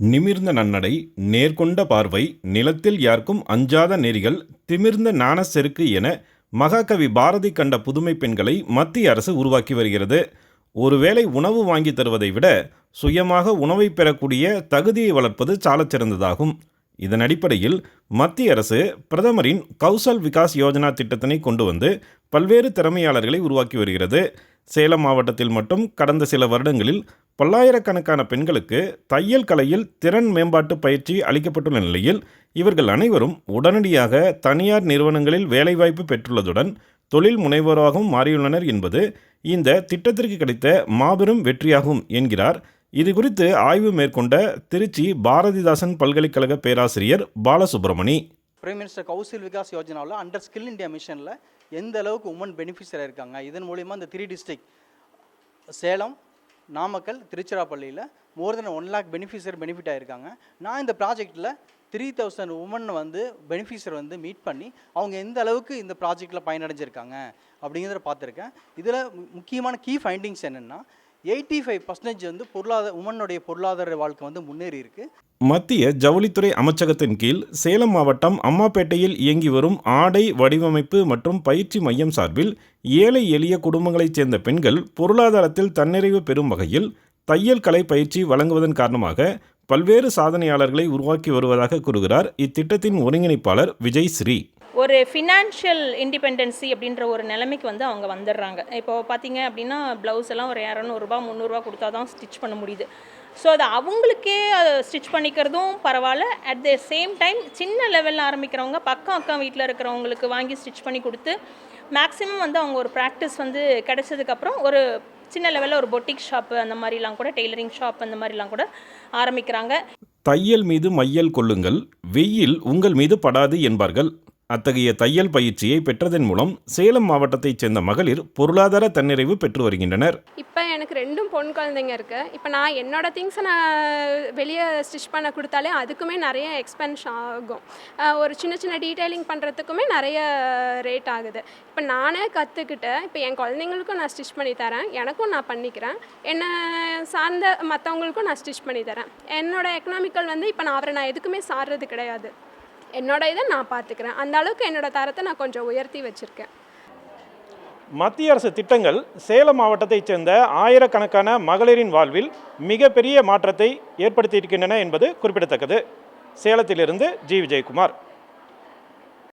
நிமிர்ந்த நன்னடை நேர்கொண்ட பார்வை நிலத்தில் யாருக்கும் அஞ்சாத நெறிகள் திமிர்ந்த ஞான செருக்கு என மகாகவி பாரதி கண்ட புதுமை பெண்களை மத்திய அரசு உருவாக்கி வருகிறது. ஒருவேளை உணவு வாங்கி தருவதை விட சுயமாக உணவை பெறக்கூடிய தகுதியை வளர்ப்பது சாலச்சிறந்ததாகும் இதன் அடிப்படையில் மத்திய அரசு பிரதமரின் கௌசல் விகாஸ் யோஜனா திட்டத்தினை கொண்டு வந்து பல்வேறு திறமையாளர்களை உருவாக்கி வருகிறது. சேலம் மாவட்டத்தில் மட்டும் கடந்த சில வருடங்களில் பல்லாயிரக்கணக்கான பெண்களுக்கு தையல் கலையில் திறன் மேம்பாட்டு பயிற்சி அளிக்கப்பட்டுள்ள நிலையில் இவர்கள் அனைவரும் உடனடியாக தனியார் நிறுவனங்களில் வேலைவாய்ப்பு பெற்றுள்ளதுடன் தொழில் முனைவோராகவும் மாறியுள்ளனர் என்பது இந்த திட்டத்திற்கு கிடைத்த மாபெரும் வெற்றியாகும் என்கிறார். இது குறித்து ஆய்வு மேற்கொண்ட திருச்சி பாரதிதாசன் பல்கலைக்கழக பேராசிரியர் பாலசுப்ரமணி. பிரைம் மினிஸ்டர் கௌசில் விகாஸ் யோஜனாவில் அண்டர் ஸ்கில் இந்தியா மிஷனில் எந்த அளவுக்கு உமன் பெனிஃபிஷியராக இருக்காங்க? இதன் மூலிமா இந்த த்ரீ டிஸ்ட்ரிக்ட் சேலம் நாமக்கல் திருச்சிராப்பள்ளியில் more then one lakh beneficiary benefit ஆகிருக்காங்க நான் இந்த ப்ராஜெக்ட்டில் த்ரீ தௌசண்ட் உமன் வந்து பெனிஃபிஷியர் வந்து மீட் பண்ணி அவங்க எந்த அளவுக்கு இந்த ப்ராஜெக்டில் பயனடைஞ்சிருக்காங்க அப்படிங்கிறத பார்த்துருக்கேன். இதில் முக்கியமான கீ ஃபைண்டிங்ஸ் என்னென்னா எயிட்டி ஃபைவ் பர்சன்டேஜ் வந்து பொருளாதார உமனுடைய பொருளாதார வாழ்க்கை வந்து முன்னேறி இருக்குது மத்திய ஜவுளித்துறை அமைச்சகத்தின் கீழ் சேலம் மாவட்டம் அம்மாப்பேட்டையில் இயங்கி வரும் ஆடை வடிவமைப்பு மற்றும் பயிற்சி மையம் சார்பில் ஏழை எளிய குடும்பங்களைச் சேர்ந்த பெண்கள் பொருளாதாரத்தில் தன்னிறைவு பெறும் வகையில் தையல் கலை பயிற்சி வழங்குவதன் காரணமாக பல்வேறு சாதனையாளர்களை உருவாக்கி வருவதாக கூறுகிறார் இத்திட்டத்தின் ஒருங்கிணைப்பாளர் விஜய் ஸ்ரீ. ஒரு ஃபினான்ஷியல் இண்டிபெண்டன்சி அப்படின்ற ஒரு நிலைமைக்கு வந்து அவங்க வந்துடுறாங்க. இப்போ பார்த்தீங்க அப்படின்னா ப்ளவுஸ் எல்லாம் ஒரு இரநூறுபா முந்நூறுரூவா கொடுத்தா தான் ஸ்டிச் பண்ண முடியுது. ஸோ அது அவங்களுக்கே ஸ்டிச் பண்ணிக்கிறதும் பரவாயில்ல. அட் த சேம் டைம் சின்ன லெவலில் ஆரம்பிக்கிறவங்க பக்கம் அக்கம் வீட்டில் இருக்கிறவங்களுக்கு வாங்கி ஸ்டிச் பண்ணி கொடுத்து மேக்ஸிமம் வந்து அவங்க ஒரு ப்ராக்டிஸ் வந்து கிடைச்சதுக்கப்புறம் ஒரு சின்ன லெவலில் ஒரு பொட்டிக் ஷாப்பு அந்த மாதிரிலாம் கூட டெய்லரிங் ஷாப் அந்த மாதிரிலாம் கூட ஆரம்பிக்கிறாங்க. தையல் மீது மையல் கொள்ளுங்கள். வெயில் உங்கள் மீது படாது என்பார்கள். அத்தகைய தையல் பயிற்சியை பெற்றதன் மூலம் சேலம் மாவட்டத்தைச் சேர்ந்த மகளிர் பொருளாதார தன்னிறைவு பெற்று வருகின்றனர். இப்போ எனக்கு ரெண்டும் பொன் குழந்தைங்க இருக்குது இப்போ நான் என்னோட திங்ஸை நான் வெளியே ஸ்டிச் பண்ண கொடுத்தாலே அதுக்குமே நிறைய எக்ஸ்பென்ஸ் ஆகும். ஒரு சின்ன சின்ன டீட்டெயிலிங் பண்ணுறதுக்குமே நிறைய ரேட் ஆகுது. இப்போ நானே கற்றுக்கிட்டு இப்போ என் குழந்தைங்களுக்கும் நான் ஸ்டிச் பண்ணி தரேன். எனக்கும் நான் பண்ணிக்கிறேன். என்னை சார்ந்த மற்றவங்களுக்கும் நான் ஸ்டிச் பண்ணி தரேன். என்னோட எக்கனாமிக்கல் வந்து இப்போ நான் அவரை நான் எதுக்குமே சாடுறது கிடையாது. என்னோட இதை நான் பார்த்துக்கிறேன். அந்த அளவுக்கு என்னோட தரத்தை நான் கொஞ்சம் உயர்த்தி வச்சுருக்கேன். மத்திய அரசு திட்டங்கள் சேலம் மாவட்டத்தைச் சேர்ந்த ஆயிரக்கணக்கான மகளிரின் வாழ்வில் மிகப்பெரிய மாற்றத்தை ஏற்படுத்தியிருக்கின்றன என்பது குறிப்பிடத்தக்கது. சேலத்திலிருந்து ஜி. விஜயகுமார்.